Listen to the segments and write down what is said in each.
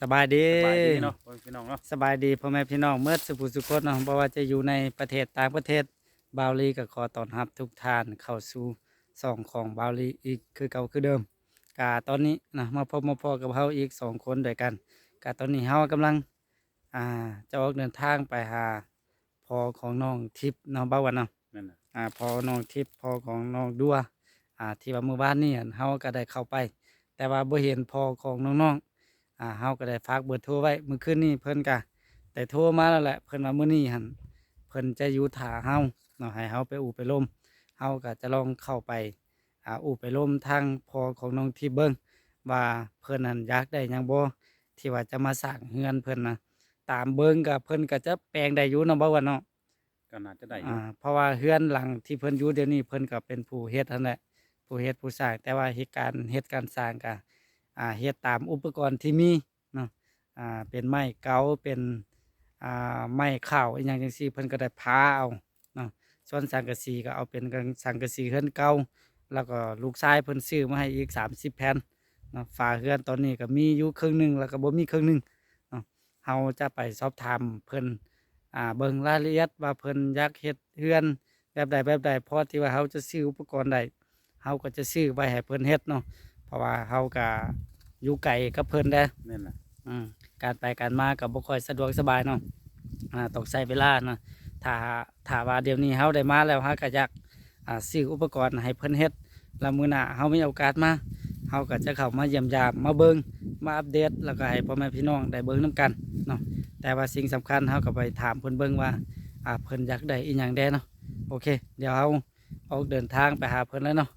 สบายดีสบายดีเนาะพ่อพี่น้องเนาะสบายดีพ่อแม่พี่น้องเมื่อสุภูสุคนเนาะบ่ว่าจะอยู่ในประเทศต่างประเทศบาวลีก็ขอต้อนรับทุกท่านเข้าสู่สองของบาวลีอีกคือเก่าคือเดิมกาตอนนี้นะมาพบมาพอกับเฮาอีกสองคนด้วยกันกาตอนนี้เฮากำลังอ่าจะออกเดินทางไปหาพ่อของน้องทิพย์เนาะบ่าววันเนาะนั่นน่ะอ่าพอน้องทิพย์พอของน้องดัวอ่าที่ว่าเมื่อวานนี่อั่นเฮาก็ได้เข้าไป แต่ว่าบ่เห็นพอของน้องๆ อ่าเฮาก็ได้ฝากเบอร์โทรไว้เมื่อคืนนี้เพิ่นก็ได้โทรมาแล้วแหละเพิ่นว่ามื้อนี้หั่นเพิ่นจะอยู่ท่าเฮาเนาะให้เฮาไปอู่ไปลมเฮาก็จะลองเข้าไปอ่าอู่ไปลมทางพอของน้องทิพย์เบิ่งว่าเพิ่นนั่นอยากได้หยังบ่ที่ว่าจะมาสร้างเฮือนเพิ่นนะตามเบิ่งก็เพิ่นก็จะแปลงได้อยู่เนาะบ่ว่าเนาะก็น่าจะได้อยู่อ่าเพราะว่าเฮือนหลังที่เพิ่นอยู่เดี๋ยวนี้เพิ่นก็เป็นผู้เฮ็ดนั่นแหละผู้เฮ็ดผู้สร้างแต่ว่าเหตุการณ์เฮ็ดการสร้างก็ อ่าเฮ็ดตามอุปกรณ์ที่มีเนาะอ่าเป็นไม้เกาเป็นอ่าไม้ข้าวอหย่างจังซี่เพิ่นก็ได้พาเอาเนาะส่วนสังกะสีก็เอาเป็นกันสังกะสีเฮือนเก่าแล้วก็ลูกชายเพิ่นซื้อมาให้อีก 30 แผ่นเนาะฝาเฮือนตอนนี้ก็มีอยู่ครึ่งหนึงแล้วก็บ่มีครึ่งหนึงเนาะเฮาจะไปสอบถามเพิ่นอ่าเบิ่งรายละเอียดว่าเพิ่นอยากเฮ็ดเฮือนแบบใดแบบใดพอที่ว่าเฮาจะซื้ออุปกรณ์ใดเฮาก็จะซื้อไว้ให้เพิ่นเฮ็ดเนาะ ราะว่าเฮาก็อยู่ไกลกับเพิ่นเด้อนั่นน่ะอืมการไปการมาก็บ่ค่อยสะดวกสบายเนาะอ่าต้องใช้เวลาเนาะถ้าถ้าว่าเดี๋ยวนี้เฮาได้มาแล้วเฮาก็อยากอ่าซื้ออุปกรณ์ให้เพิ่นเฮ็ดแล้วมื้อหน้าเฮามีโอกาสมาเฮาก็จะเข้ามาเยี่ยมยามมาเบิ่งมาอัปเดต แล้วก็ให้พ่อแม่พี่น้องได้เบิ่งนํกันเนาะแต่ว่าสิ่งสำคัญเฮาก็ไปถามเพิ่นเบิ่งว่าอ่าเพิ่นอยากได้อีหยังแดเนาะโอเค เดี๋ยวเราออกเดินทางไปหาเพิ่นแล้วเนาะ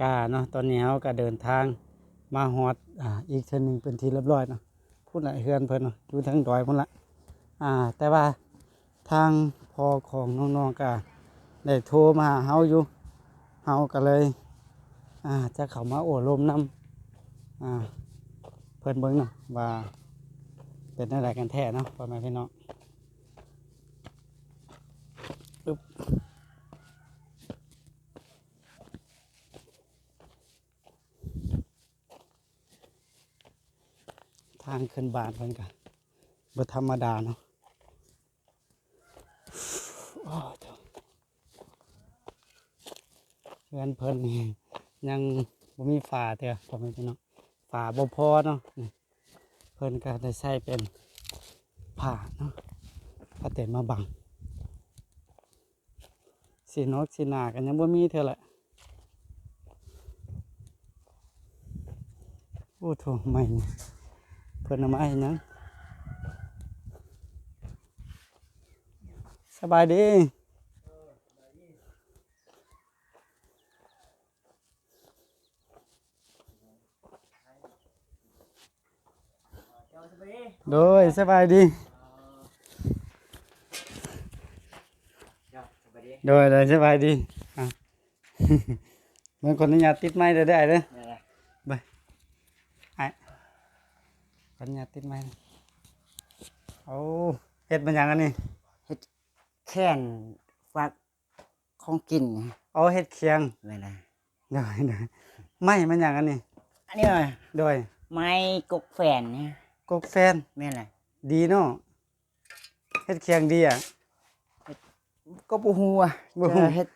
กาเนาะตอนนี้เราก็เดินทางมาฮอดอ่าอีกเทื่อหนึ่งเป็นทีเรียบร้อยเนาะพูดหละเฮือนเพิ่นเนาะอยู่ทางดอยพุ่นละอ่า แต่ว่าทางพอของน้องๆก็ได้โทรมาเฮาอยู่เฮาก็เลยอ่าจะเข้ามาโอ้ลมนํอ่าเพิ่นเบิ่งเนาะว่าเป็นอะไรกันแท้เนาะพ่อแม่พี่น้องปึ๊บ ทางขึ้นบานเพิ่นกันบ่ธรรมดาเนาะโอ้เจ้าเพื่อนเพิ่นนี่ยังบ่มีฝาเถอะพ่อแม่พี่น้องฝาบ่พอเนาะเพิ่นก็ได้ใช้เป็นผ้าเนาะผ้าเต็มมาบังสีนกสีหนากันยังบ่มีเท่าไหร่โอ้โถไม่ เนี่ยเพิ่นเอามาให้หยังสบายดีโดยสบายดีโดยโดยสบายดีอะเมือนคนอนุญาตติดไม้ได้ได้เด้อไปไอ้ คนอนุญาตติดไม้โอ้เฮ็ดมันหยังอันนี้แค่นฝากของกินเอาเฮ็ดเคียงเลยนะโดยโดยไม้มันหยังอันนี้อันนี้ว่าโดยไม้กกแฟนเนี่ยกกแฟนแม่นไรดีเนาะเฮ็ดเคียงดีอะก็ปูหัวบ่ฮู้จะเฮ็ด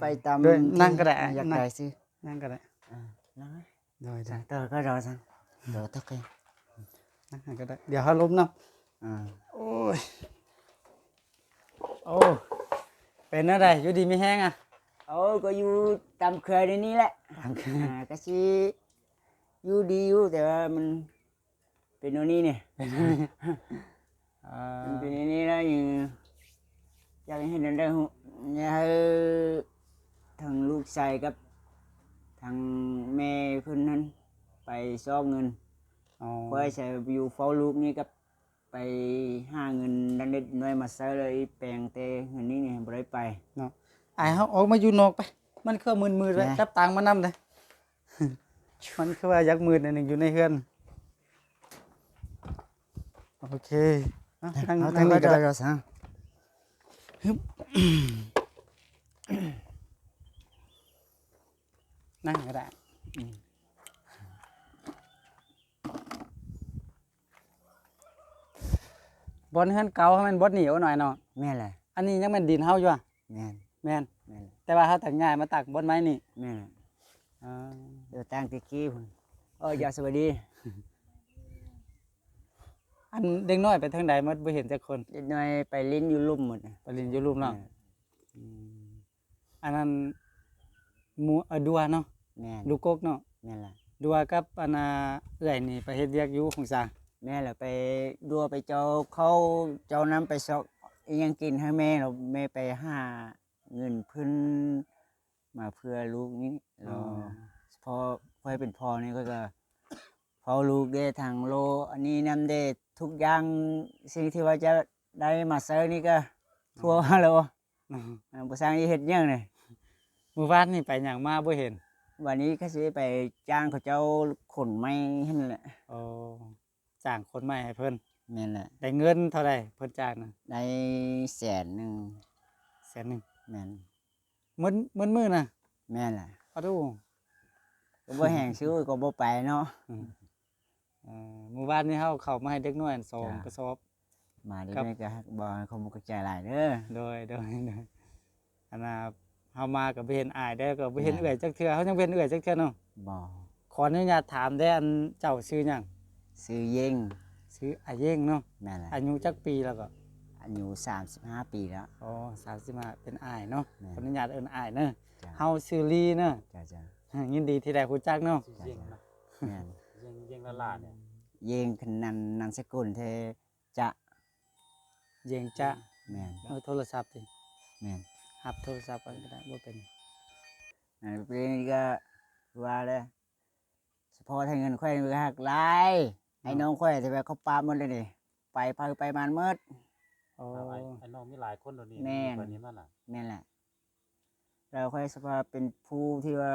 ไปตามด้วยที่นั่งก็ได้อะอยากนั่งได้ซื้อนั่นก็ได้อ่านั่งไหมโดยโดสั่ยงต่อก็รอสั่งเดี๋ยวตกเลย นั่นก็ได้ เดี๋ยวเฮาล้มเนาะอ่าโอ้ยโอ้เป็นอะไรอยู่ดีไม่แห้งอะเอาก็อยู่ตามเคยในนี้แหละตามเคยอ่าก็สิอยู่ดีอยู่แต่ว่ามันเป็นโน่นนี่เนี่ยเอ่มันอเป็นอันนี้แล้วอยู่อยากให้เดินได้หูอยากให้ทางลูกชายกับทางแม่เพิ่นนั้นไปซอกเงิน อ๋อเพื่อใช้อยู่เฝ้าลูกนี่กับไปหาเงินดันเด็ดน้อยมาใช้เลยแปลงเตเงินนี้เนี่ยบ่ได้ไป เนาะไอ้เฮาออกมาอยู่นอกไป มันคือมืนมืดๆไว้นะจับตังค์มานำเลยมันคือว่ายักมืดอันหนึงอยู่ในเฮือน โอเคเอานั่งเอานั่ทางงนี่นี้ก็ก็ได้ได้ก็สั่งนั่งก็ได้อืม บอนเฮือนเก่าให้มันบดเหนียวหน่อยเนาะแม่นแหละอันนี้ยังแม่นดินเฮาอยู่อะแม่นแม่นแม่นแหละแต่ว่าเฮาตักง่ายมาตักบนไม้นี่แม่นแหละอ่าเดี๋ยวตั้งตะกี้พุ่นโอ้ยอยาสวัสดีอันเด็กน้อยไปทางใดหมดบ่เห็นจักคนเด็กน้อยไปลิ้นอยู่ลุ่มหมดน่ะไปเรียนอยู่รูมเนาะแม่นอืมอันนั้นหมูเอ่อดัวเนาะแม่นลูกกกเนาะแม่นแหละดัวกับอันน่ะเอื้อยนี่ไปเฮ็ดเวียกอยู่ของสร้าง แม่แหละไปดัวไปเจ้าเขาเจ้าน้ำไปซอกอิหยังกินให้แม่เราแม่ไปหาเงินเพิ่นมาเพื่อลูกนี้เราพอพอให้เป็นพ่อนี่ก็จะพอลูกได้ทางโล อันนี้นำได้ทุกอย่างสิ่งที่ว่าจะได้มาเซอร์นี่ก็ ทั่วแล้วเนาะอ่าบ่สร้างอีเฮ็ดหยังเลยเมื่อวานนี่ไปหยังมาบ่เห็น วันนี้ก็สิไปจ้างเขาเจ้าขนไม้ให้นั่นแหละโอ้ จ้างคนใหม่ให้เพิ่นแม่นแหละได้เงินเท่าใดเพิ่นจ้างน่ะได้แสนหนึงแสนหนึงแม่นมื้อมื้อมื้อน่ะแม่นแหละเอาดูก็บ่แห้งซื้อก็บ่ไปเนาะ เอ่อเมื่อวานนี้เฮาเข้ามาให้เด็กน้อยสองจ้ะ กระสอบ มาได้ครับไหมก็บ่ให้เขาบ่กระจายหลายเด้อ โดยโดยโดยอันน่ะเฮามาก็บ่เห็นอายได้อก็บ่เห็นจ้ะ เอื้อยจักเทื่อเฮายังเป็นเอื้อยจักเทื่อเนาะบ่ขออนุญาตถามได้ออันเจ้าชื่อหยัง ซื้อเย่งชื่ออาเย่งเนาะแม่นแหละอายุจักปีแล้วก็อายุ35 ปีแล้ว อ๋อ35เป็นอายเนาะแม่ขออนุญาตเอิ้นอายเนาะจ้ะเฮาชื่อลีเนาะจ้ะจ้ะยินดีที่ได้รู้จักเนาะสิเยี่ยงนะแม่นเยี่ยงเยี่ยงละลาเนี่ยเย่งคันนันนันสกุลเทจะเยงจะแม่นเอาโทรศัพท์ดิแม่นหับโทรศัพท์กันก็ได้บ่เป็นอันเป็นนี่ก็ว่าเลยเฉพาะทางเงินค่อยมีหักหลาย ไอ้น้องค่อยที่ว่าเขาปาหมดเลยนี่ไปพาไปมันหมดโอ้เอาไอ้ไอ้น้องมีหลายคนเดี๋ยวนี้แม่นตอนนี้มันน่ะแม่นแหละเราค่อยสภาพเป็นผู้ที่ว่า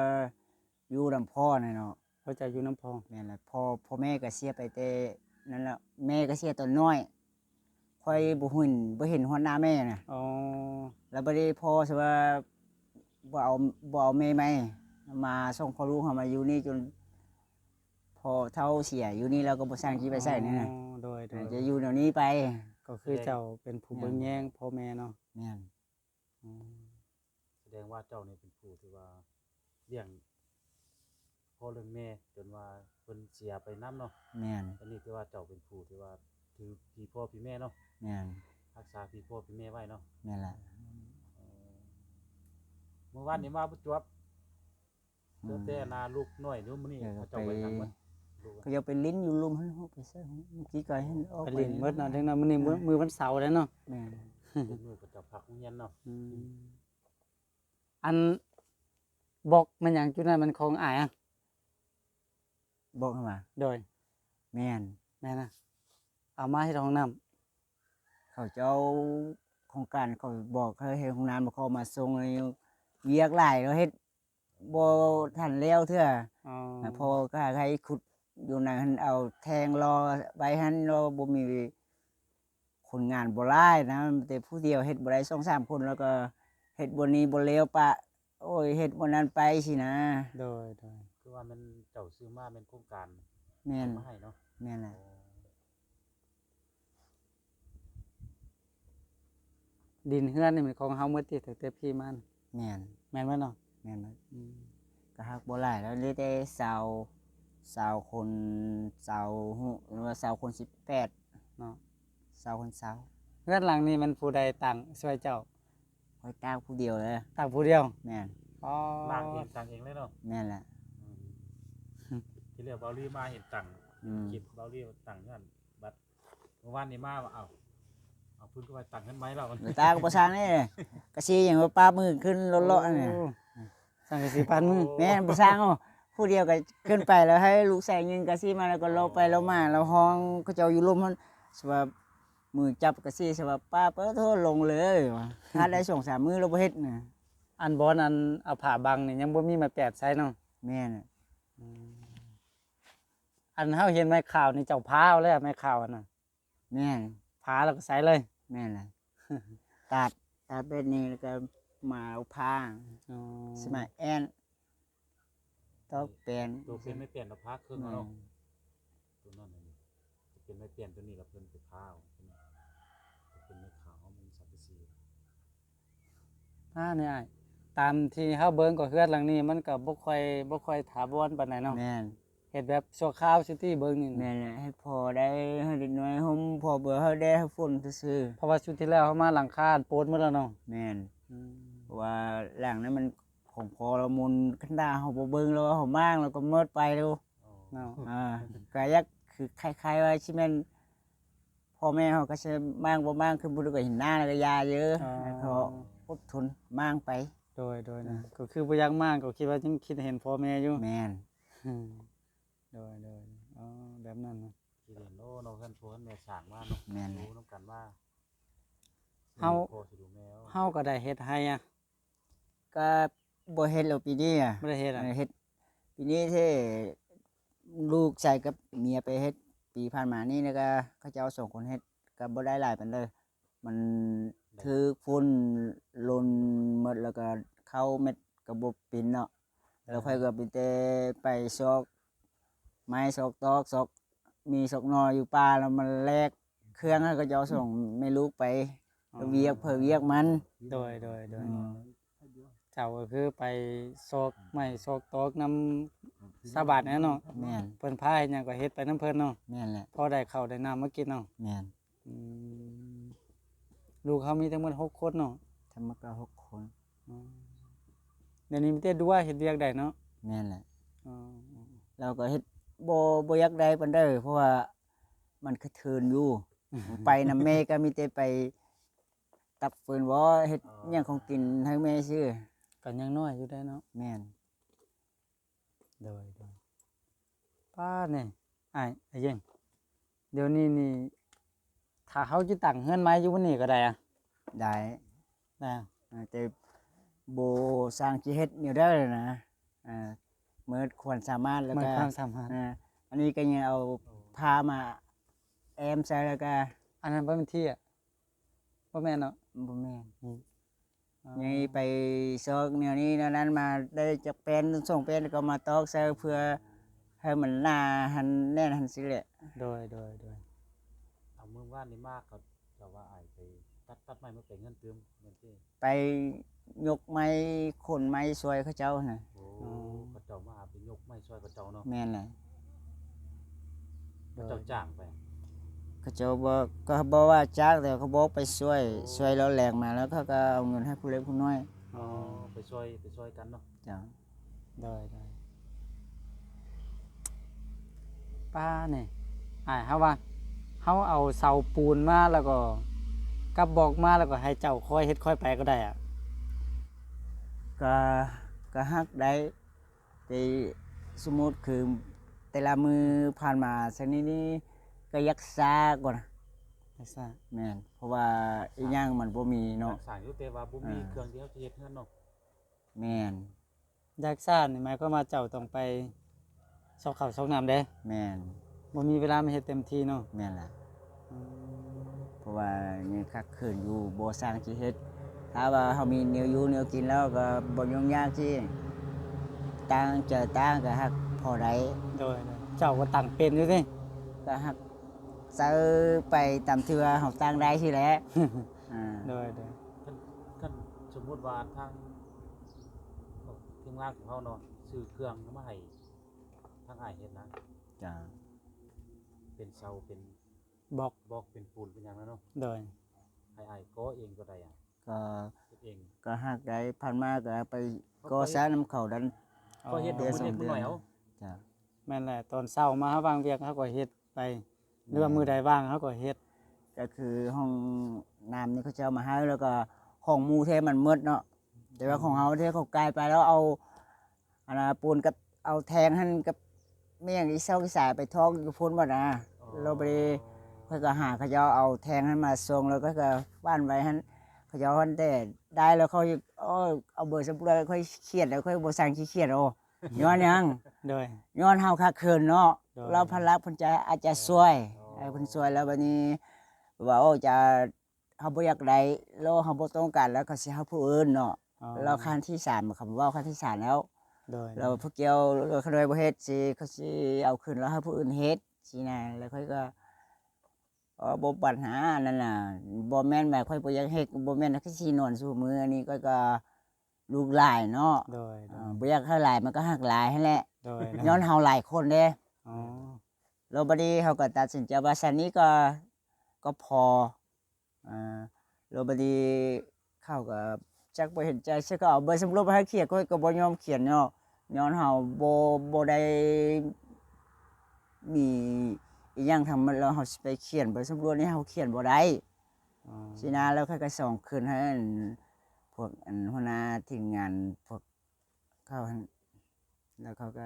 อยู่ลำพ่อน่ะเนาะเขาจะอยู่น้ำพองแม่นแหละพ่อพ่อแม่ก็เสียไปแต่นั่นแหละแม่ก็เสียตอนน้อยค่อยบ่หุ่นบ่เห็นหัวหน้าแม่น่ะอ๋อแล้วบ่ได้พ่อสิว่าบ่เอาบ่เอาแม่ไหมมาส่งพ่อลูกเขามาอยู่นี่จนพ อเท่าเสียอยู่นี่แล้วก็บ่สร้างที่ไปใส่นี่น่ะอ๋อโดยโดยจะอยู่แนวนี้ไปก็คือเจ้าเป็นผู้เบิ่งแย่งพ่อแม่เนาะแม่นอืมแสดงว่าเจ้านี่เป็นผู้ที่ว่าเลี้ยงพ่อเลี้ยงแม่จนว่าเพิ่นเสียไปนํเนาะแม่นอันนี้คือว่าเจ้าเป็นผู้ที่ว่าถือพี่พ่อพี่แม่เนาะแม่นรักษาพี่พ่อพี่แม่ไว้เนาะแม่นละเออเมื่อวานนี้มาประจวบเจอแต่นาลูกน้อยอยู่มื้อนี้เดี๋ยวเขาไปเจ้าไปทางมันลู กก็จะไปลิ้นอยู่ลุมให้เขาไปซะเมื่อกี้ก็ให้ออกไปเล่นเบิดเนาะเด็กน้อยมื้อนี้มื้อมื้อวันเสาร์แล้วเนาะแม่นเป็นมือประจำพักโรงเรียนเนาะอืมอันบอกมันหยังจุดนั้นมันของอายอะบอกเข้ามาโดยแม่นแม่นะเอามาให้ห้องน้ำเขาเจ้าโครงการเขาบอกเขาให้ห้องน้ำเขามาส่งเลยเวียกหลายแล้วเฮ็ดบ่ทันแล้วเทื่ออ๋ออพอก็ให้ขุด อยู่นั่นหั่นเอาแทงรอไว้หันรอบ่มีคนงานบ่หลายนะแต่ผู้เดียวเฮ็ดบ่ได้2-3คนแล้วก็เฮ็ดบ่นี้บ่แล้วปะ โอ้ยเฮ็ดบ่นั้นไปสินะ โดยโดยคือว่ามันเจ้าซื้อมาเป็นโครงการแม่นมาให้เนาะแม่นล่ะดินเฮือนนี่มันของเฮาหมดติตั้งแต่พี่มันแม่นแม่นบ่เนาะแม่นบ่อืมก็ฮักบ่หลายแล้วเหลือแต่สาว สาวคนสาวฮู้หรือว่าสาวคน18เนาะสาวคนสาวเฮือนหลังนี้มันผู้ใดตั้งช่วยเจ้าคอยตากผู้เดียวเลยตั้งผู้เดียวแม่นอ๋อล่างเองสั่งเองเลยเนาะแม่นล่ะอืมที่เรียกเบาลี่มาเห็นตังค์อืมคลิปเบาลี่ตังค์เงินบัตรเมื่อวานนี้มาว่าเอาเอาพื้นก็ไปตังค์เงินไหมเราหนูตาก็บ่สร้างนี่กะซีหยังว่าป้ามือขึ้นเลาะๆนี่โอ้สังกะสีพันมือแม่นบ่สร้างเอา ผู้เดียวก็ขึ้นไปแล้วให้ลูกใส่เงินกะซีมาแล้วก็เลาะไปเลาะมาแล้วห้องเขาเจ้าอยู่ร่มมันสว่ามือจับกะซีสว่าป้าเปิ้โทษลงเลยว่ะถ้าได้ส่งสามมือเราบ่เฮ็ดน่ะอันบอนอันเอาผ้าบังนี่ยังบ่มีมาแปดใช้เนาะแม่น่ะอันเฮาเห็นไม้ข่าวนี่เจ้าพาวเลยอะไม้ข่าวอันน่ะแม่นพาแล้วก็ใส่เลย แม่นล่ะตัดตัดแบบนี้แล้วก็มาเอาผ้าอ๋อสมัยแอน ตัวเปลนตัวเป็นไม่เปลี่ยนเราพักเครื่องเนาะตัวนั่นนี่ตัวเป็นไม่เปลี่ยนตัวนี้เราเพิ่นไปข้าวตัวเป็นไม่ขาวมันสัตว์สีผ้าเนี่ยตามที่เฮาเบิ้งก็เฮือดหลังนี้มันกับบกค่อยบกค่อยถาบวรปานใดเนาะแม่นเห็ดแบบชั่วคราวซิตี้เบิ่งนี่แม่นให้พอได้ให้เด็กน้อยห่มพอเบื่อให้ได้ให้ฝนซื่อเพราะว่าชุดที่แล้วเฮามาหลังคาดโปดหมดแล้วเนาะแม่นว่าหลังนั้นมัน ของพอละมุนคันดาเฮาบ่เบิ่งแล้วเฮามางแล้วก็หมดไปแล้วอ๋อเนาะอ่าก็อยักคือคล้ายๆว่าชิแม่นพ่อแม่เขาก็จะมางบ่มางคือบุรุษก็เห็นหน้าแล้วก็ยาเยอะแล้วเขาอดทนมางไป โดยโดยนะก็คือบ่อยักมากก็คิดว่ายังคิดเห็นพ่อแม่อยู่แม่นอืมโดยโดยอ๋อแบบนั้นนะ ที่เห็นโอ้น้องเพิ่นพ่อเพิ่นแม่สร้างมาเนาะแม่นเลยรู้นํกันว่าเฮาพ่อสิดูแม่เอาเฮาก็ได้เฮ็ดให้อะก็ บ่เฮ็ดแล้วปีนี้อะบ่ได้เฮ็ดอะเฮ็ดปีนี้ที่ลูกใส่กับเมียไปเฮ็ดปีผ่านมานี่แล้วก็เขาเจ้าส่งคนเฮ็ดก็บ่ได้หลายปานใดมันถือฝุ่นหล่นหมดแล้วก็เข้าเม็ดก็บ่เป็นเนาะแล้วค่อยก็ไปแต่ไปซอก ไม้ซอกตอกซอก มีซอกนออยู่ป่าแล้วมันแลกเครื่องแล้วก็จะเอาส่งไม่ลูกไปเวียกเพื่อเวียกมัน โดยโดยโดยอืม เจ้าก็คือไปซอกไม้ซอกตอกนำสาบาดนั่นเนาะแม่นเพิ่นพาเฮ็ดหยังก็เฮ็ดไปนํเพิ่นเนาะแม่นแหละพอได้ข้าวได้น้ำมากินเนาะแม่นอืมลูกเขามีทั้งหมดหกคนเนาะทำมาก็หกคนอ๋อเดี๋ยวนี้มีแต่ดูว่าเฮ็ดเวียกได้เนาะแม่นแหละอ๋อเราก็เฮ็ดบ่บ่อยากได้ปานใดเพราะว่ามันคือเทินอยู่ ไปนำแม่ก็มีแต่ไปตับฟืนบ่เฮ็ดหยังของกินให้แม่ซื้อ ก็ยังน้อยอยู่ได้เนาะแม่นโดยโดยป้าเนี่ยไอ้ไอ้เยังเดี๋ยวนี้นี่ถ้าเขาจะตั้งเฮือนไม้อยู่บนนี้ก็ได้อะได้ได้อะอ่าแต่โบสร้างจีเฮ็ดอยู่ได้เลยนะอ่าเมื่อควรสามารถแล้วมันก็ความสามารถอ่าอันนี้ก็ยังเอาพามาแอมใส่แล้วก็อันนั้นบ่เป็นที่อะบ่แม่นเนาะบ่แม่น อ๋อยังไปซอกแนวนี้แนวนั้นมาได้จากเป็นส่งเป็นแล้วก็มาตอกใส่เพื่อให้มันหน้าหันแน่นหันสิแหละโดยโดยโดยเอามื้อว่านนี่มากก็แต่ว่าอ้ายไปตัดตัดไม้มาเป็นเงินเติมเงินเต้ไปยกไม้ขนไม้ซอยเขาเจ้าน่ะโอ้เขาเจ้ามาไปยกไม้ช่วยเขาเจ้าเนาะแม่นแหละเขาเจ้าจ้างไป เขาเจ้าบอกก็บอกว่าจ้างแต่เขาบอกไปช่วยช่วยแล้วแหลกมาแล้วเขาก็เอาเงินให้ผู้เล็กผู้น้อยอ๋อไปช่วยไปช่วยกันเนาะจ้ะโดยโดยป้าเนี่ยอ้ายเฮาว่าเฮาเอาเสาปูนมาแล้วก็กับบอกมาแล้วก็ให้เจ้าคอยเฮ็ดคอยไปก็ได้อะก็ก็ฮักได้แต่สมมติคือแต่ละมือผ่านมาสักนี้นี่ ก็ยักษาก่อนนะไม่ทราบแม่นเพราะว่าอีหย่างมันบ่มีเนาะ สร้างอยู่แต่ว่าบ่มีอ่า เครื่องที่เขาจะเฮ็ดเงินเนาะแม่นยากซ่านนี่หมายความว่าเจ้าต้องไปซอกข้าวซอกน้ำเด้แม่นบ่มีเวลามาเฮ็ดเต็มที่เนาะแม่นล่ะเพราะว่านี่คักคืนอยู่บ่สร้างสิเฮ็ดถ้าว่าเฮามีแนวอยู่แนวกินแล้วก็บ่ยุ่งยากที่ต่างเจอต่างก็ฮักพอได้โดยโดยเจ้าก็ตั้งเป็นอยู่สิก็ฮัก ซื้อไปตามที่ว่าเฮาตั้งได้สิแหละ อ่าโดยโดยคันคันสมมุติว่าทางทีมงานของเฮาเนาะซื้อเครื่องมาให้ทางอ้ายเฮ็ดนะ จ้ะเป็นเสาเป็นบอกบล็อกเป็นปูนเป็นหยังแล้วเนาะโดย ให้อ้ายก่อเองก็ได้อะก็เฮ็ดเองก็ฮักได้ผ่านมาก็ไปก่อสร้างน้ำเขาดัน ก็เฮ็ดเดืดออกนบ่เฮ็ดสองเดืบ่อนหน่อยเอาจ้ะแม่นแหละตอนเช้ามาเฮาวางเวียกเฮาก็เฮ็ดไป หรือว่ามื้อใดว่างเฮาก็เฮ็ดก็คือห้องน้ำนี่เขาจะเอามาให้แล้วก็ของหมูเทมันมืดเนาะแต่ว่าของเขาเทเขากลายไปแล้วเอาอันนะปูนกับเอาแทงให้กับไม่อย่างอีเศร้าอีสายไปทอกอยู่พ้นหมดนะเราไปเพื่อก็หาเขาจะเอาแทงให้มาทรงแล้วก็ก็บ้านไว้ให้เขาจะเอาหันแต่ได้แล้วเขาเอาเอาเบอร์สำเร็จค่อยเครียดแล้วค่อยบสั่งขี้เครียดโอ้ย้อนหยังโดยย้อนเฮาคักเคินเนาะได้เราพันรักเพันใจอาจจะซวย ไอ้เพันซวยแล้วบัดนี้ว่าโอ้จะเฮาบ่อยากได้โลเฮาบ่ต้องการแล้วก็สิเฮาผู้อื่นเนาะอ๋อเราขั้นที่สามคำว่าขั้นที่สามแล้วโดยเราพวกเกี่ยวเราขโมยบ่เฮ็ดสิเขาสิเอาคืนแล้วให้ผู้อื่นเฮ็ดสินะแล้วค่อยก็อ๋อบ่ปัญหานั่นน่ะบ่แม่นแบบค่อยบ่อยากเฮ็ดบ่แม่นคือสินอนสู่มืออันนี้ก็ก็ลูกหลายเนาะโดยโดอ่ายบ่อยากให้หลายมันก็หักหลายให้แหละโดยะย้อนเฮาหลายคนเด้อ๋อ แล้วบัดนี้เขาก็ตัดสินใจว่าสันนี้ก็ก็พออ่าแล้วบัดนี้เขาก็จักบ่เห็นใจซะก็เอาใบสำรวจมาให้เขียนก็ก็บ่ยอมเขียนเนาะย้อนเฮาบ่บ่ได้มีอีหยังทำแล้วเฮาสิไปเขียนใบสำรวจนี่เฮาเขียนบ่ได้อ๋อสินะแล้วค่อยก็ส่งคืนให้อันพวกอันหัวหน้าทีมงานพวกเขาหั่นแล้วเขาก็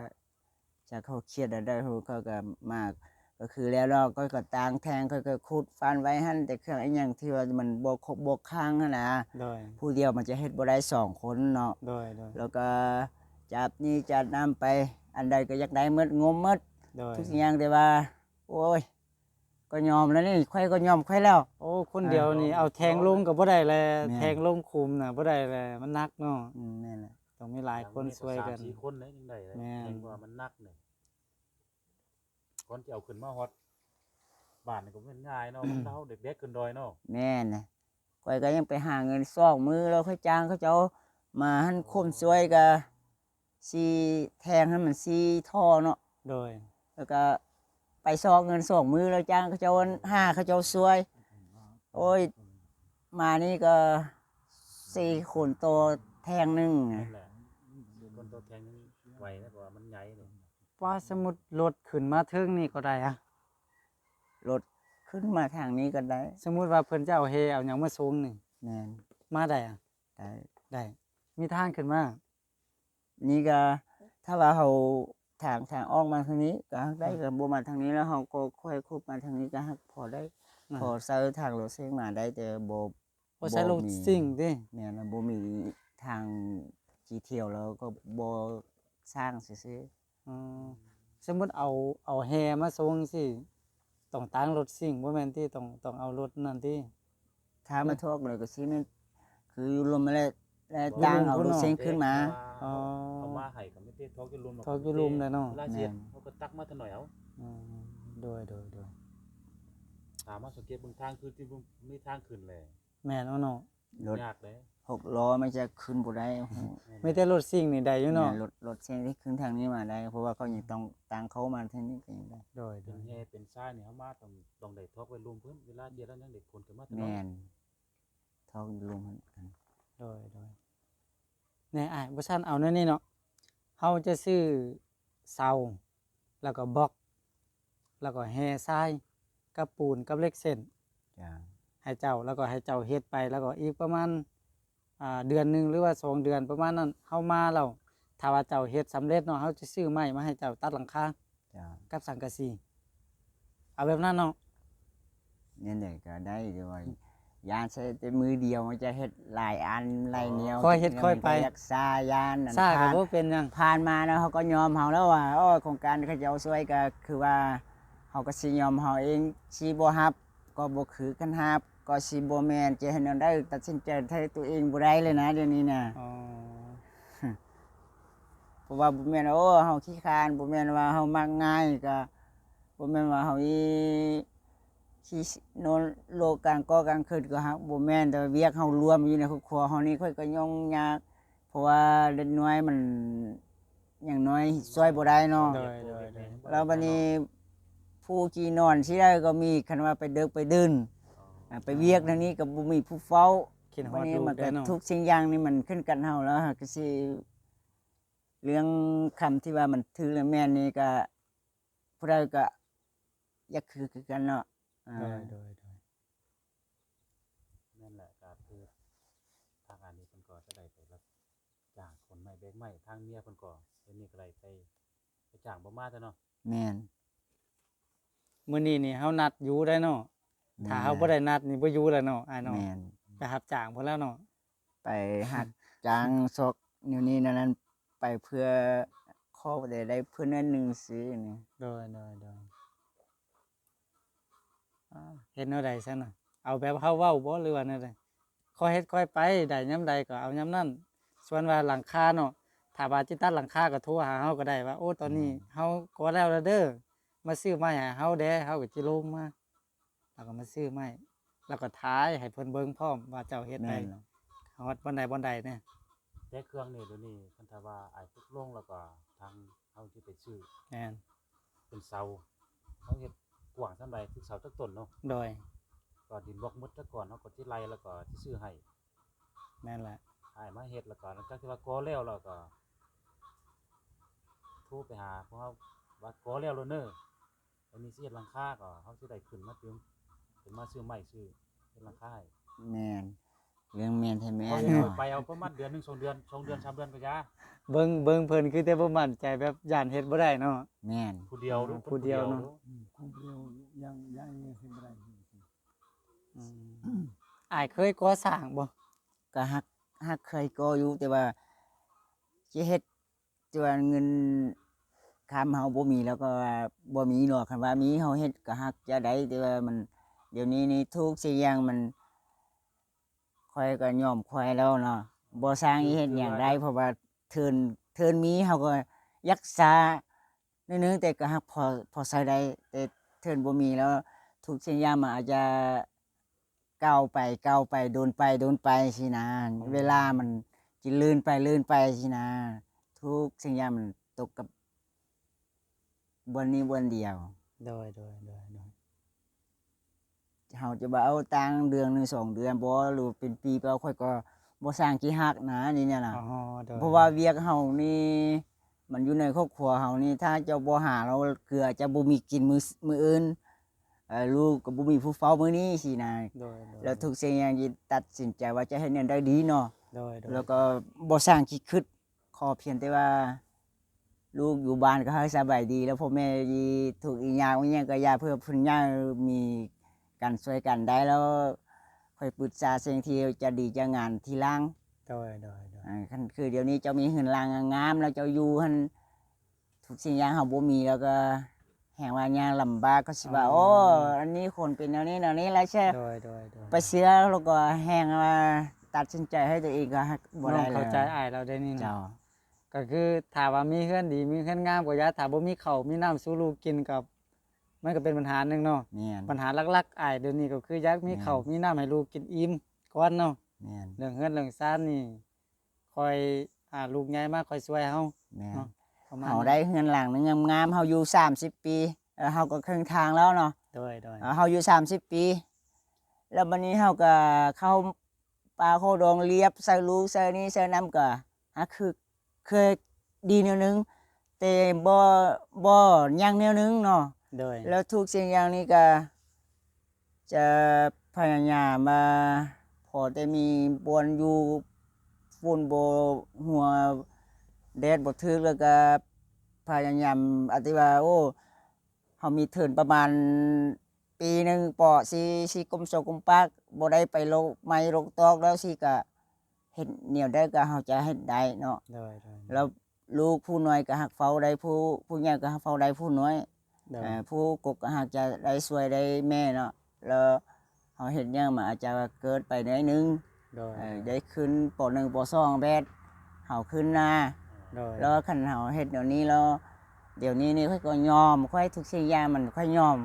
จะเขาเครียดอะไรได้เขาเขาก็มาก ก็คือแล้วเราก็ก็ตางแทงก็ก็ขุดฟันไว้หั่นแต่เครื่องไอ้หยังที่ว่ามันบกครบบกข้างหั่นนะโดยผู้เดียวมันจะเฮ็ดบ่ได้สองคนเนาะโดยโดยแล้วก็จับนี่จัดน้ำไป อันใดก็อยากได้หมดงมหมดโดยทุกอย่างแต่ว่า โอ้ยก็ยอมแล้วนี่ค่อยก็ยอมค่อยแล้ว โอ้คนเดียวนี่เอาแทงลงก็บ่ได้แลแม่นแทงลงคุมน่ะบ่ได้แลมันหนักเนาะอืมนั่นแหละ ต้องมีหลายคนช่วยกันสามสี่คนเลยยังได้เลยแม่น เห็นว่ามันหนักเนี่ยก่อนจะเอาขึ้นมาฮอดบ้านนี่ก็บ่แม่นง่ายเนาะ มันเฒ่าเด็กๆขึ้นดอยเนาะแม่นนะก้อยก็ยังไปหาเงินซอกมือแล้วค่อยจ้างเขาเจ้ามาหันคมสวยก็ซีแทงให้มันซีท่อเนาะโดย แล้วก็ ไปซอกเงินสองมือแล้วจ้างเขาเจ้าห้าเขาเจ้าสวย โอ้ย มานี่ก็สี่ขนโตแทงหนึ่งนั่นแหละ ว่าสมมุติรถขึ้นมาถึงนี่ก็ได้อะรถขึ้นมาทางนี้ก็ได้สมมุติว่าเพิ่นจะเอาเฮเอาหยังมาสูงนี่แม่นมาได้อะได้ได้ มีทางขึ้นมานี่ก็ถ้าว่าเขาทางทางออกมาทางนี้ก็ฮักได้ก็บ่มาทางนี้แล้วเขาก็ค่อยคุบมาทางนี้ก็ฮักพอได้อ่าพอเซอร์ทางรถเส้นมาได้แต่บ่บ่ใช่รถซิ่งเด้แม่นบ่มีทางจีเที่ยวแล้วก็บ่สร้างซื่อ อ๋อสมมุติเอาเอาแฮมาส่งสิต้องตั้งรถซิ่งบ่แม่นที่ต้องต้องเอารถนั่นที่ๆถ้ามาทอกเลยก็สิแม่นคืออยู่ลมมาแล้วแล้วตั้งเอารถเส้นขึ้นมาอ๋อเอามาให้กับไม่ได้ทอกอยู่รวมหรทอกอยู่รวมเลยเนาะลาเสียดแม่นเขาก็ตักมาถหน่อยเอาอืมโดยโดยโดยถามว่าสังเกตเบางทางคือที่บ่มีทางขึ้นเลยแม่นเอาเนาะรถยากเลย หกล้อมันจะขึ้นบ่ได้โอ้โหมีแต่รถซิ่งนี่ได้อยู่เนาะแม่รถรถเส้นที่ขึ้นทางนี้มาได้ เพราะว่าเขายังต้องตั้งเขามาทางนี้ก็ยังได้โดยโดเป็นยแฮเป็นซ้ายเนี่ยเขามาต้องต้องได้ทอกไว้รวมเพิ่นเวลาเดียวแล้วยังเด็กคนขึ้นมาถนนแม่นทอกอยู่รวมกันโดยโดยแนี่อ้ายบ่ซั่นเอาแนวนี้เนาะเฮาจะซื้อเสาแล้วก็บล็อก แล้วก็แฮทรายกับปูนกับเหล็กเส้นจ้าให้เจ้าแล้วก็ให้เจ้าเฮ็ดไปแล้วก็อีกประมาณ อ่าเดือนหนึ่งหรือว่าสองเดือนประมาณนั้นเฮามาแล้วถ้าว่าเจ้าเฮ็ดสำเร็จเนาะเฮาจะซื้อไม้มาให้เจ้าตัดหลังคาจ้ากับสังกะสีเอาแบบนั้นเนาะเนี่ยเด็กก็ได้แต่ว่ายานใช้แต่มือเดียวมันจะเฮ็ดหลายอันหลายแนวค่อยเฮ็ดค่อยไปรักษายานนั่นซ่าก็ผ่านบ่เป็นหยังผ่านมาแล้วเขาก็ยอมเฮาแล้วว่าโอ้โครงการเขาจะเอาช่วยก็คือว่าเฮาก็สิยอมเฮาเองสิบ่ฮับก็บ่คือกันฮับ ก็สิบ่แม่นจะให้นอนได้ตัดสินใจให้ตัวเองบ่ได้เลยนะเดี๋ยวนี้น่ะอ๋อเพราะว่าบ่แม่นว่าโอ้เฮาขี้คร้านบ่แม่นว่าเฮามักง่ายก็บ่แม่นว่าเฮาอีขี้โนนโลกกลางก่อกลางคืนก็ฮักบ่แม่นแต่ว่าเวียกเฮารวมอยู่ในครอบครัวเฮานี่ค่อยก็ยุ่งยากเพราะว่าเด็กน้อยมันอย่างน้อยช่วยบ่ได้เนาะโดยโดยโดยแล้วบัดนี้ผู้ที่นอนสิได้ก็มีคันว่าไปเดึกไปดื่นอ่า ไปเวียกทางนี้ก็บ่มีผู้เฝ้าคิดฮอวันดนี้ลูกมันได้ก็เนาะทุกสิ่งอย่างนี่มันขึ้นกันเฮาแล้วฮะก็สิเรื่องคำที่ว่ามันถือและแม่นนี่ก็ผู้ใดก็อยากคือคือกันเนาะอ่าโดยโดยโดยนั่นแหละก็คือทางอันนี้เพิ่นก็จะได้ไปรับจ้างคนใหม่แบกใหม่ทางเมียเพิ่นก็เดี๋ยวนี้ก็ได้ไปไปจ้างบ่มาแต่เนาะแม่นมื้อนี้นี่เฮานัดอยู่ได้เนาะ ถ้าเฮาบ่ได้นัดนี่บ่อยู่แล้วเนาะอ้ายเนาะแม่นไปรับจ้างเพิ่นแล้วเนาะไปหักจางซอกนิ้วนี้นั่นนั้นไปเพื่อขอได้ได้เพื่อนนั้นหนึงซื้อนี่โดยโดยโดยอ่าเฮ็ดแนวใดซะน่ะเอาแบบเฮาเว้าบ่หรือว่าแนวใดค่อยเฮ็ดค่อยไปได้ยามใดก็เอายามนั้นส่วนว่าหลังคาเนาะถ้าว่าจิตัดหลังคาก็โทรหาเฮาก็ได้ว่าโอ้ตอนนี้เฮาก็แล้วแล้วเด้อมาซื้อไม้ให้เฮาแด้เฮาก็สิลงมา แล้วก็มาซื้อไม้แล้วก็ท้ายให้เพิ่นเบิ่งพร้อมว่าเจ้าเฮ็ดแม่ได้นเนาะฮอดบ่ใดบ่ใดเนี่ยแต่เครื่องนี่เดี๋ยวนี้คันถ้าว่าอายตกลงแล้วก็ทางเฮาสิไปซื้อแม่นเป็นเสาเฮาเฮ็ดกว้างซำใดถึงเสาจักต้นเนาะโดยก็ดินบล็อกหมดซะก่อนเฮาก็สิไล่แล้วก็สิซื้อให้แม่นแหละอายมาเฮ็ดแล้วก็หลังจากที่ว่าก่อแล้วแล้วก็โทรไปหาพวกเฮาว่าก่อแล้วแล้วเด้ออันนี้สิเฮ็ดหลังคาก็เฮาสิได้ขึ้นมาเติม ขึ้นมาซื้อไม้ซื้อเฮ็ดหลังคาให้แม่นเรื่องแม่นแท้แม่พอนเนาะไปเอาประมาณเดือนหนึงสองเดือนสองเดือนสามเดือนก็ยาเบิ่งเบิ่งเพิ่นคือแต่บ่มั่นใจแบบย่านเฮ็ดบ่ได้เนาะ แม่นผู้เดียวดูผู้เดียวเนอะผู้เดียวยังยังยังขึ้นบ่ได้อืมอ้ายเคยก่อสร้างบ่ก็ฮักฮักเคยก็อยู่แต่ว่าสิเฮ็ดแต่ว่าเงินคำเฮาบ่มีแล้วก็บ่มีเนาะคันว่ามีเฮาเฮ็ดก็ฮักจะได้แต่ว่ามัน เดี๋ยวนี้นี่ทุกสิ่งอย่างมันค่อยก็ยอมค่อยแล้วเนาะบ่สร้างอีเฮ็ดหยังได้เพราะว่าเทินเทินมีเฮาก็รักษานิดนึงแต่ก็ฮักพอพอใช้ได้แต่เทินบ่มีแล้ว ทุกสิ่งอย่างมันอาจจะก้าวไปก้าวไปโดนไปโดนไปสินะเวลามันจิลื่นไปลื่นไปสินะ ทุกสิ่งอย่างมันตกกับบนนี้บนเดียว โดยโดยโดยโดย เฮาจะบ่เอาตังค์เดือนหนึงสองเดือนบ่หรือเป็นปีไปเอาค่อยก็บ่สร้างกี่ฮักนะนี่เนี่ยน่ะอ๋อโดยเพราะว่าเวียกเฮานี่มันอยู่ในครอบครัวเฮานี่ถ้าเจ้าบ่หาเราเกลือจะบ่มีกินมื้อมื้ออื่นเอ่อลูกก็บ่มีผู้เฝ้ามื้อนี้สินะโดยโดยแล้วทุกสิ่งอย่างที่ตัดสินใจว่าจะเฮ็ดแนวใดดีเนาะโดยโดยแล้วก็บ่สร้างคิดคึดขอเพียงแต่ว่า ลูกอยู่บ้านก็ให้สบายดี แล้วพ่อแม่ดีถูกอีกอย่างอีกอย่างก็อย่าเพื่อเพิ่นย่างมี กันช่วยกันได้แล้วค่อยปรึกษาสิ่งที่จะดีจะงานทีหลังโดยโดยโดยอ่าคันคือเดี๋ยวนี้เจ้ามีเหินลางงามๆแล้วเจ้าอยู่หั่นทุกสิ่งอย่างเฮาบ่มีแล้วก็แห่งว่าย่างลำบากก็สิว่าโอ้อันนี้คนเป็นแนวนี้แนวนี้แล้วใช่โดยโดยโดยไปเสียแล้วก็แห้งว่าตัดสินใจให้ตัวเองก็ฮักบ่น้อได้งเลยเข้าใจอ้ายเราได้นี่นะเจ้า ก็คือถ้าว่ามีเฮือนดีมีเฮือนงามกว่าอยาถ้าบ่มีข้าวมีน้ำสู่ลูกกินกับ มันก็เป็นปัญหาหนึงเนาะแม่นปัญหาหลักๆอ้ายเดี๋ยวนี้ก็คืออยากมีข้าวมีน้ำให้ลูกกินอิ่มก่อนเนาะแม่นเรื่องเฮือนเรื่องซ่านนี่คอยอ่าลูกใหญ่มาคอยช่วยเฮา แม่นเนาะ ประมาณเฮานั้นได้เงินหลังหนึงงามๆเฮาอยู่30 ปีเออเฮาก็ครึ่งทางแล้วเนาะ โดยโดยเออเฮาอยู่30ปี แล้วบัดนี้เฮาก็เข้าปลาเข้าดองเลียบใส่ลูกใส่นี่ใส่น้ำก็ฮะคือเคยดีแนวหนึงแต่บ่บ่ยังแนวหนึงเนาะ โดย แล้วทุกสิ่งอย่างนี้ก็ จะพยายามมาพอได้มีบวนอยู่ฝุ่นโบหัวแดดบ่ทึกแล้วก็พยายามอธิว่าโอ้เฮามีเทินประมาณปีหนึ่งปอสิสิกลมโซกลมปากบ่ได้ไปโลกไม้โลกตอกแล้วสิก็เฮ็ดแนวได้ก็เฮาจะเฮ็ดได้เนาะแล้วลูกผู้น้อยก็หักเฝ้าได้ผู้ผู้ใหญ่ก็หักเฝ้าได้ผู้น้อย โดยเอ่อผู้กกก็หากจะได้ช่วยได้แม่เนาะแล้วเขาเห็นยังมันอาจจะเกิดไปได้นึงโดยเอ่อได้ขึ้นปหนึ่งปสองแบดเขาขึ้นนาโดยแล้วคันเขาเห็ดเดี๋ยวนี้แล้วเดี๋ยวนี้นี่ค่อยก็ยอมค่อยทุกสิ่งอย่างมันค่อยยอม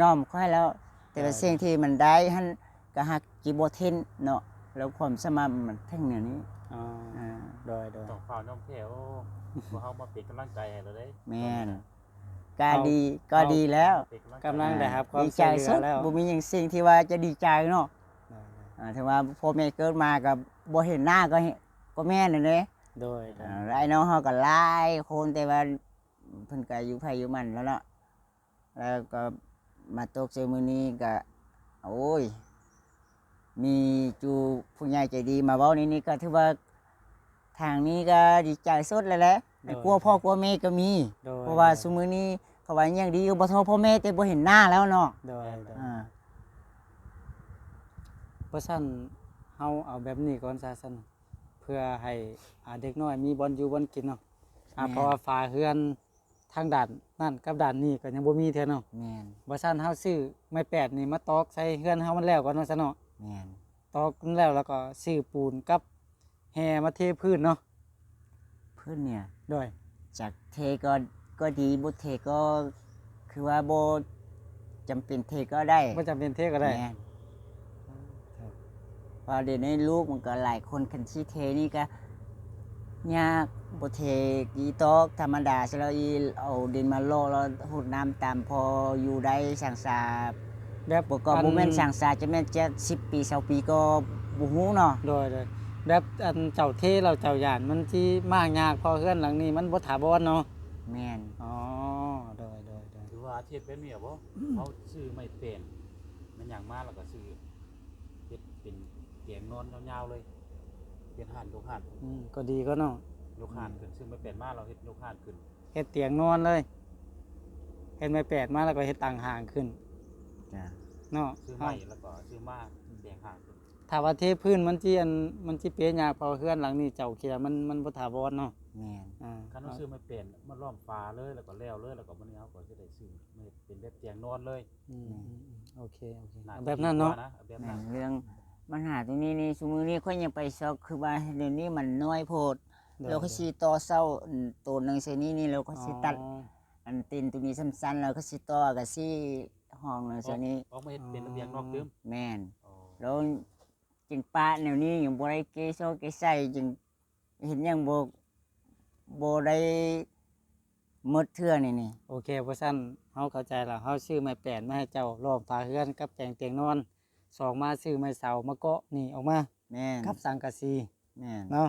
ยอมค่อยแล้ว แต่ว่าสิ่งที่มันได้หันก็หักจิบเทนเนาะแล้วความสม่ำมันทั้งเดี๋ยวนี้อ๋ออ่าโดยโดยต้องเฝ้าน้องแถวพวกเฮามาเป็นกำลังใจให้เราได้แม่น ก็ดีก็ดีแล้วเป็นกำลังได้ครับความดีใจช่วยเหลืสุอดแล้วบ่มีอย่างสิ่งที่ว่าจะดีใจเนาะโดยอ่าถือว่าพ่อแม่เกิดมากับบ่เห็นหน้าก็เห็นก็แม่นั่นเด้โดยโดยอ่าแล้วไอ้น้องเฮาก็หลายคนแต่ว่าเพิ่นก็อยู่ไผอยู่มันแล้วเนาะแล้วก็มาตกเจอมื้อนี้ก็โอ้ย มีจูผู้ใหญ่ใจดีมาเว้านี่นี่ก็ถือว่าทางนี้ก็ดีใจสุดเลยแหละ ไอ้กลัวพ่อกลัวแม่ก็มี โดยเพราะว่าซุมื้อนี้เขาว่ายังดีอยู่บ่เท่าพ่อแม่แต่บ่เห็นหน้าแล้วเนาะโดยโดยอ่าเพราะฉะนั้นเฮาเอาแบบนี้ก่อนซะซั่นเพื่อให้อ่าเด็กน้อยมีบอลอยู่บอลกินเนาะอ่าเพราะว่าฝาเฮือนทางด้านนั่นกับด้านนี้ก็ยังบ่มีเท่าเนาะแม่นบ่ซั่นเฮาซื้อไม้แปดนี่มาตอกใส่เฮือนเฮามันแล้วก่อนเนาะซะเนาะ แม่นตอกมันแล้วแล้วก็ซื้อปูนกับแห่มาเทพื้นเนาะ เพิ่นเนี่ย โดยจากเทก็ก็ดีบ่เทก็คือว่าบ่จำเป็นเทก็ได้บ่จำเป็นเทก็ได้แม่นเพอเดี๋ยวนี้ลูกมันก็หลายคนคันสิเทนี่ก็ยากบ่เทกีตอกธรรมดาซะแล้วอีเอาดินมาโลแล้วหุดน้ำตามพออยู่ได้สังสาแบบบ่ก็บ่แม่นสังสาจะแม่นจะ10ปี20ปีก็บ่ฮู้เนาะ โดยโดย แบบอันเจ้าเทเราเจ้าย่านมันสิมากยากเพอเฮือนหลังนี้มันบ่ถาวรเนาะแม่นอ๋อโดยโดยโดยถือว่าอาชีพเป็นเนี่ยบ่เขาซื้อไม่เป็นมันอย่างมากแล้วก็ซื้อเฮ็ดเป็นเตียงนอนยาวๆเลยเป็นห่านยกห่านอืมก็ดีก็เนาะยกห่านขึ้นซึ่งไม่เป็นมากเราเฮ็ดยกห่านขึ้นเฮ็ดเตียงนอนเลยเฮ็ดไม้แปดมาแล้วก็เฮ็ดต่างห่างขึ้นจ้ะเนาะซื้อไม้แล้วก็ซื้อมาเตียงห่านขึ้น ถ้าว่าเทพื้นมันสิอันมันสิเปียยากเพอเฮือนหลังนี้เจ้าคิดว่ามันมันบ่ถาวรเนาะแม่นอ่าคันเราซื้อไม่เป็นมันล้อมฟ้าเลยแล้วก็แล้วเลยแล้วก็มันนี้เขาก็จะได้ซื้อไม่เป็นแบบเตียงนอนเลยอืมอืมอืมโอเคโอเคน่าเอาจะแบบนั้นเนาะดีกว่อแบบแม่นั้นนเรื่องปัญหาตรงนี้นี่ซุมื้อนี้ค่อยยังไปซอกคือว่าเดี๋ยวนี้มันน้อยโพดเราก็สิต่อเสาอันตัวหนึงเซนี้นี่เราก็สิตัด อ๋ออันตีนตรงนี้สั้นๆแล้วก็สิต่อกับสิห้องหนึงเซนี้ออกมาเฮ็ดเป็นระเบียงนอกเดิมแม่นอ๋อแล้ว จึงป้าแนวนี้ยังบ่ได้เกโซเกใส่จึงเห็นยังบ่บ่ได้หมดเทื่อนี่นี่โอเคเพราะฉะนั้นเฮาเข้าใจแล้วเฮาซื้อไม้แปดมาให้เจ้าล้อมฝาเฮือนกับแจงเตียงนอนสองมาซื้อไม้เสามาเกาะนี่ออกมาแม่นกับสังกะสีแม่นเนาะ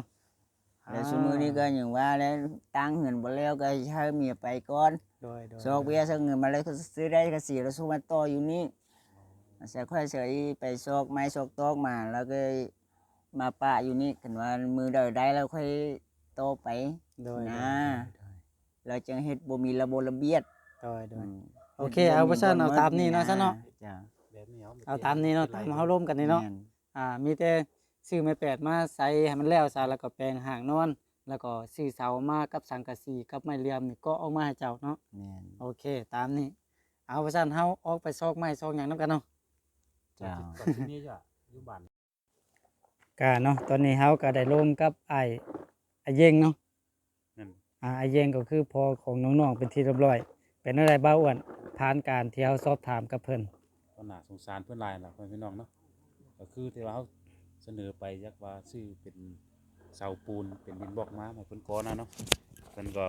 แล้วซุมื้อนี้ก็อย่างว่าแล้วตังเงินบ่แล้วก็ให้เมียไปก่อนโดยโดยซอกเบี้ยซอกเงินมาแล้วก็ซื้อได้ก็สิแล้วสู้มาต่ออยู่นี่ เสียค่อยเสียอีไปซอกไม้ซอกตอกมาแล้วก็มาปะอยู่นี่กันว่ามือเดได้แล้วค่อยโตอไปโดยนะเราจึงเฮ็ดบ่มีระบบระเบียบโดยโดอืยมโอเคเอาเพราะฉะนั้นเอาตามนี้เนาะซะเนาะจ้ะแบบนี้เอาเอาตามนี้เนาะตามเฮาร่วมกันนี่เนาะแม่อ่ามีแต่ซื้อไม้แปดมาใส่ให้มันแล้วซะแล้วก็แปลงห่างนอนแล้วก็ซื้อเสามากับสังกะสีกับไม้เหลี่ยมนี่ก็เอามาให้เจ้าเนาะแม่นโอเค ตามนี้เอาเพราะฉะนั้นเฮาออกไปซอกไม้ซอกหยังนํกันเนาะ จ้ากับที่นี่จ้ะอยู่บ้านกาเนาะตอนนี้เฮาก็ได้ร่วมกับไอ้ไอ้เยงเนาะนั่นอ่าไอ้เยงก็คือพ่อของน้องๆเป็นที่เรียบร้อย เป็นอะไรบ้าอ้วนผ่านการที่เฮาสอบถามกับเพิ่นก็น่าสงสารเพื่อนหลายล่ะเพื่อนพี่น้องเนาะก็คือที่ว่าเขาเสนอไปยักว่าซื้อเป็นเสาปูนเป็นดินบล็อกมาให้เพิ่นก่อนะเนาะเพิ่นก็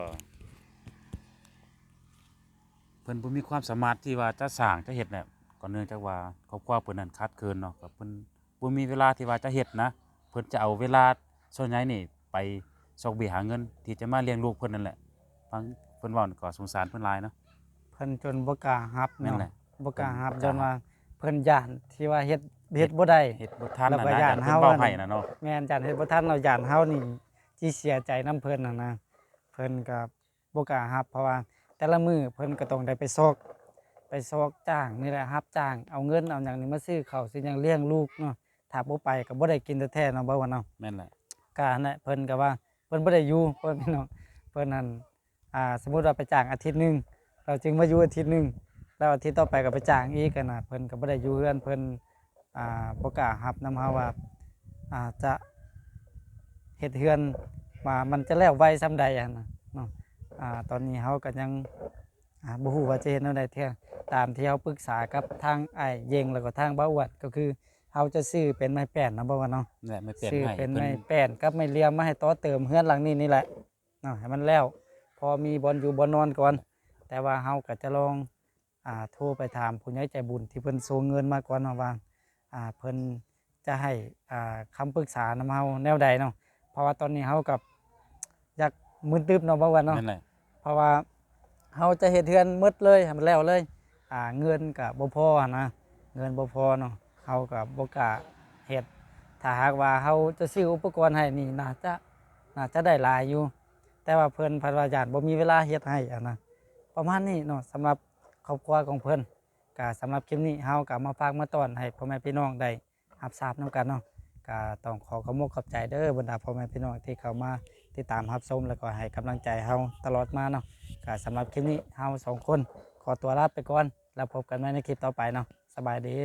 เพิ่นบ่มีความสามารถที่ว่าจะสร้างจะเฮ็ดเนี่ย ก็เนื่องจากว่าครอบครัวเพิ่นนั้นขาดเคินเนาะก็เพิ่นบ่มีเวลาที่ว่าจะเฮ็ดนะ เพิ่นจะเอาเวลาส่วนใหญ่นี่ไปซอกเบี้ยหาเงิน ที่จะมาเลี้ยงลูกเพิ่นนั่นแหละฟังเพิ่นเว้านี่ก็สงสารเพิ่นหลายเนาะเพิ่นจนบ่กล้ารับนั่นเนาะแหละบ่กล้ารับบ่จกล้านว่าเพิ่นย่านที่ว่าเฮ็ดเฮ็ดบ่ได้เฮ็ดบ่ทันแล้วน่ะก็นะย้านแต่เฮาเพิ่นเว้าอะให้นะเนาะแม่นจันเฮ็ดบ่ทันเราย่านเฮานี่ที่เสียใจนํเพิ่นน่ะนะ เพิ่นก็บ่กล้ารับเพราะว่าแต่ละมื้อเพิ่นก็ต้องได้ไปซอก ไปซอกจ้างนี่แหละรับจ้างเอาเงินเอาหยังนี่มาซื้อข้าวซื้อหยังเลี้ยงลูกเนาะถ้าบ่ไปก็บ่ได้กินแท้ๆเนาะบ่ว่าเนาะแม่นแหละกาน่ะเพิ่นก็ว่าเพิ่นบ่ได้อยู่เพิ่นพี่น้องเพิ่นนั่นอ่าสมมุติว่าไปจ้างอาทิตย์หนึงเราจึงมาอยู่อาทิตย์หนึงแล้วอาทิตย์ต่อไปก็ไปจ้างอีกกันน่ะเพิ่นก็บ่ได้อยู่เฮือนเพิ่นอ่าบ่กล้ารับนำเฮาว่าอ่าจะเฮ็ดเฮือนว่ามันจะแล้วไวส่ำใดอะนะเนาะอ่าตอนนี้เฮาก็ยัง อ่าบ่ฮู้ว่าจะเฮ็ดแนวใดเที่ยตามที่เฮาปรึกษากับทางอ้ายเยงแล้วก็ทางบ้าวอดก็คือเฮาจะซื้อเป็นไม้แป้นเนาะบ่ว่าเนาะนั่นแหละไม่เปลี่ยนซื้อให้เป็นเพิ่ไม้นแป้นกับไม้เหลี่ยมมาให้ต่อเติมเฮือนหลังนี้นี่แหละเนาะให้มันแล้ว พอมีบอลอยู่บอลนอนก่อน แต่ว่าเฮาก็จะลองอ่าโทรไปถามผู้ใหญ่ใจบุญที่เพิ่นส่งเงินมาก่อนเนาะว่าอ่าเพิ่นจะให้อ่าคำปรึกษานำเฮาแนวใดเนาะเพราะว่าตอนนี้เฮากับอยากมึนตึบเนาะบ่าวันเนาะ นั่นแหละเพราะว่า เฮาจะเฮ็ดเฮือนหมดเลยมันแล้วเลยอ่าเงินก็บ่พอนะเงินบ่พอเนาะเฮาก็บ่กล้าเฮ็ดถ้าหากว่าเฮาจะซื้ออุปกรณ์ให้นี่น่าจะน่าจะได้หลายอยู่ แต่ว่าเพิ่นพันวาญาติบ่มีเวลาเฮ็ดให้อะนะประมาณนี้เนาะสำหรับครอบครัวของเพิ่นก็สำหรับคลิปนี้เฮาก็มาฝากมาต้อนให้พ่อแม่พี่น้องได้รับทราบนํกันเนาะก็ต้องขอขอบคุณขอบใจเด้อบรรดาพ่อแม่พี่น้องที่เข้ามาติดตามรับชมแล้วก็ให้กำลังใจเฮาตลอดมาเนาะ ก็สำหรับคลิปนี้เฮาสองคนขอตัวลาไปก่อน แล้วพบกันใหม่ในคลิปต่อไปเนาะสบายดี